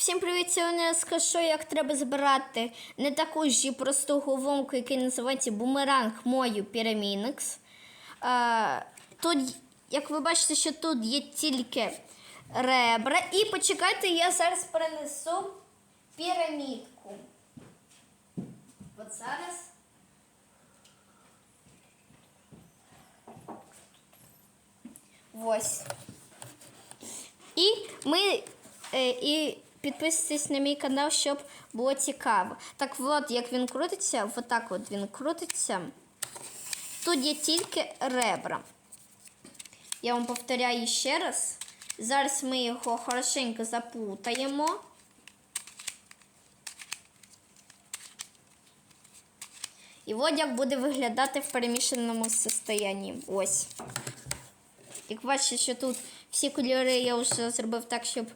Всім привіт! Сьогодні я скажу, як треба збирати не таку ж просту головку, який називається бумеранг мою Pyramинix. Е, Тут, як ви бачите, що тут є тільки ребра. І почекайте, я зараз перенесу пірамідку. От зараз. Ось. І ми е, і підписуйтесь на мій канал, щоб було цікаво. Так от, як він крутиться, отак от він крутиться. Тут є тільки ребра. Я вам повторяю ще раз. Зараз ми його хорошенько заплутаємо. І от як буде виглядати в перемішаному состоянні. Ось. Як бачите, що тут всі кольори я вже зробив так, щоб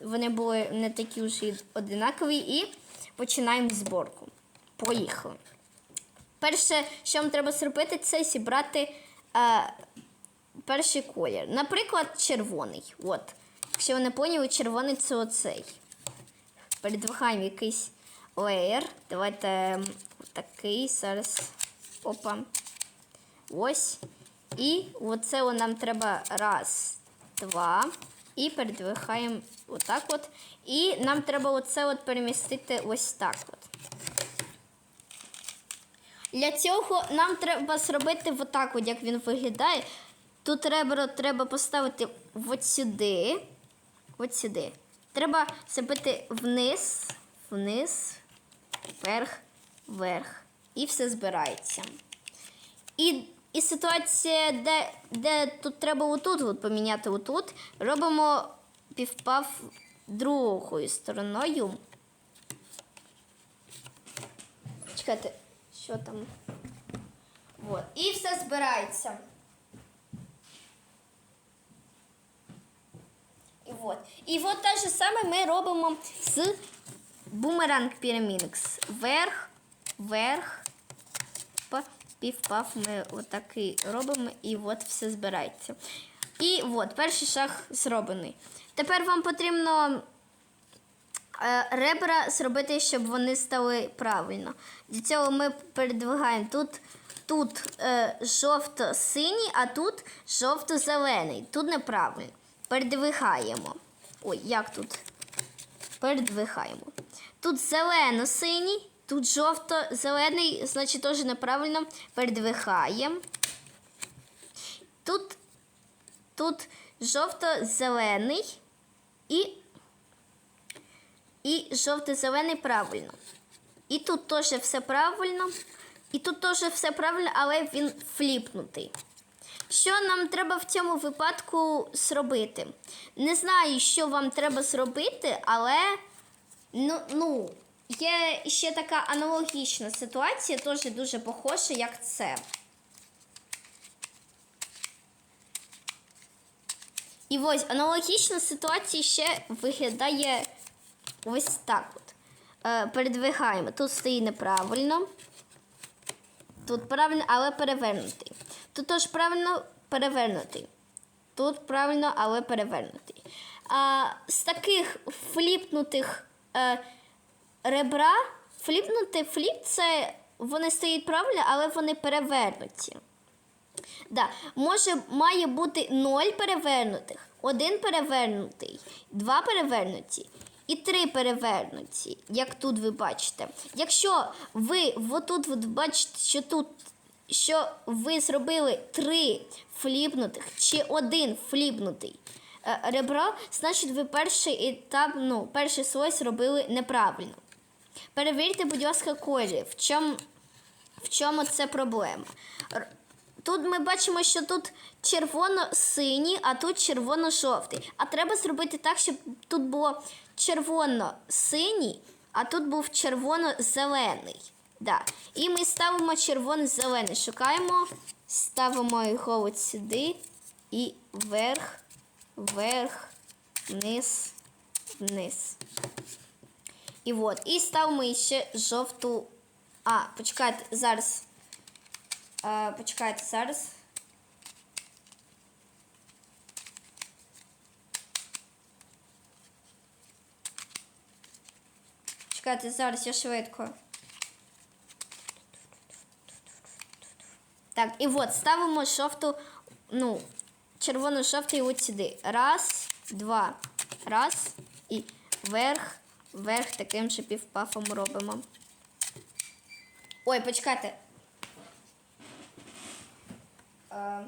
вони були не такі вже одинакові. І починаємо зборку. Поїхали. Перше, що вам треба зробити, це зібрати е, перший колір. Наприклад, червоний. От. Якщо ви не поняли, червоний це оцей. Передвигаємо якийсь леєр. Давайте такий зараз. Опа. Ось. І оце нам треба раз, два. І передвигаємо отак от. І нам треба оце от перемістити ось так от. Для цього нам треба зробити отак, от, як він виглядає. Тут ребро треба поставити от сюди. От сюди. Треба зробити вниз, вниз, вверх, вверх. І все збирається. І, і ситуація, де, де тут треба отут от поміняти отут, робимо півпав другою стороною. Чекайте, що там? Вот. І все збирається. І от. І от те ж саме ми робимо з бумеранг Pyramix. Вверх, вверх, пів-пав ми отакий робимо, і от все збирається. І от, перший шаг зроблений. Тепер вам потрібно е, ребра зробити, щоб вони стали правильно. Для цього ми передвигаємо тут. Тут е, жовто-синій, а тут жовто-зелений. Тут неправильно. Передвигаємо. Ой, як тут? Передвигаємо. Тут зелено-синій, тут жовто-зелений, значить теж неправильно. Передвигаємо. Тут, тут жовто-зелений і, і жовто-зелений правильно. І тут теж все правильно. І тут теж все правильно, але він фліпнутий. Що нам треба в цьому випадку зробити? Не знаю, що вам треба зробити, але ну, ну, є ще така аналогічна ситуація, теж дуже похожа, як це. І ось аналогічна ситуація ще виглядає ось так. от. Е, передвигаємо. Тут стоїть неправильно. Тут правильно, але перевернутий. Тут теж правильно перевернутий. Тут правильно, але перевернутий. А, з таких фліпнутих е, ребра, фліпнутий фліп це вони стоять правильно, але вони перевернуті. Да. Може, має бути 0 перевернутих, один перевернутий, два перевернуті і три перевернуті, як тут ви бачите. Якщо ви отут от бачите, що тут що ви зробили три фліпнутих чи один фліпнутий е, ребро, значить ви перший етап, ну, перший слой зробили неправильно. Перевірте, будь ласка, колір. В чому, в чому це проблема? Тут ми бачимо, що тут червоно-синій, а тут червоно-жовтий. А треба зробити так, щоб тут було червоно-синій, а тут був червоно-зелений. Да. І ми ставимо червоно-зелений. Шукаємо, ставимо його от сюди і вверх, вверх, вниз, вниз. І от. І ставимо ще жовту. А, почекайте, зараз. Е, почекайте зараз. Чекайте, зараз я швидко. Так, і от ставимо жовту, ну, червону жовтий от сюди. Раз, два. Раз. І вверх, вверх таким же півпафом робимо. Ой, почекайте. Е,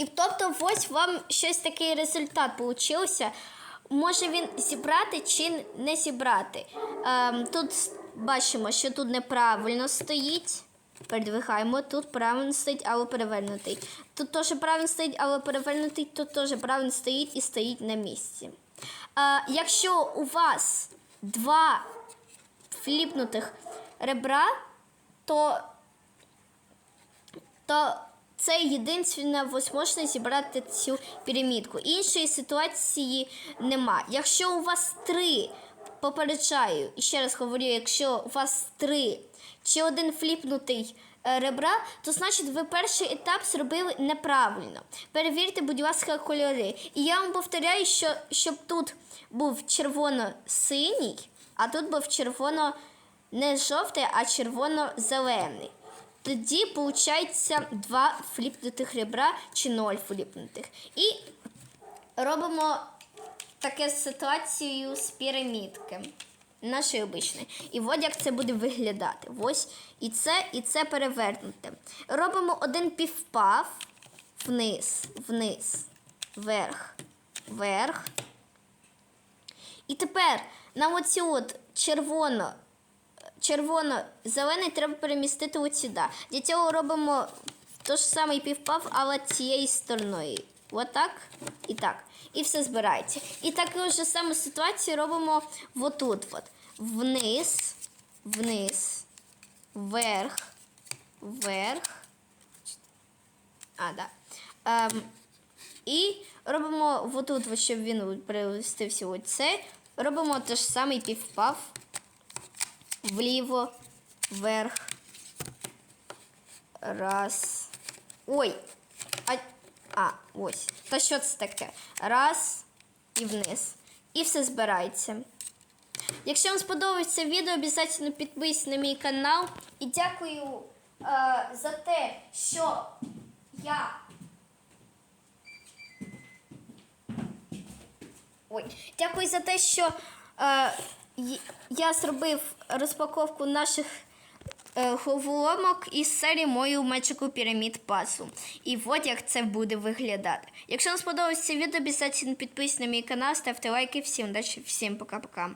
І тобто ось вам щось такий результат получився. Може він зібрати чи не зібрати. Ем, тут бачимо, що тут неправильно стоїть. Передвигаємо, тут правильно стоїть, але перевернутий. Тут теж правильно стоїть, але перевернутий, тут теж правильно стоїть і стоїть на місці. Е, якщо у вас два фліпнутих ребра, то то це єдине можна зібрати цю пірамідку. Іншої ситуації нема. Якщо у вас три, попереджаю, і ще раз говорю, якщо у вас три чи один фліпнутий е, ребра, то значить ви перший етап зробили неправильно. Перевірте, будь ласка, кольори. І я вам повторяю, що щоб тут був червоно-синій, а тут був червоно не жовтий, а червоно-зелений. Тоді виходить два фліпнутих ребра чи ноль фліпнутих. І робимо таке ситуацію з пірамідки. Нашої обичної. І от як це буде виглядати. Ось і це, і це перевернуте. Робимо один півпав вниз, вниз, вверх, вверх. І тепер нам оцю от червоно червоно-зелений треба перемістити от сюди. Для цього робимо той ж самий півпав, але цією стороною. Отак і так. І все збирається. І таку ж саму ситуацію робимо отут. От. Вниз, вниз, вверх, вверх. А, да. Ем, і робимо отут, от, щоб він перемістився оце. Робимо те ж самий півпав вліво, вверх. Раз. Ой. А, ось. Та що це таке? Раз і вниз. І все збирається. Якщо вам сподобається відео, обов'язково підписуйтесь на мій канал. І дякую е, за те, що я. Ой, дякую за те, що е, я зробив розпаковку наших головоломок із серії мою мечику пірамід пасу. І от як це буде виглядати. Якщо вам сподобалося це відео, обов'язково підписуйтесь на мій канал, ставте лайки. Всім удачі, всім пока-пока.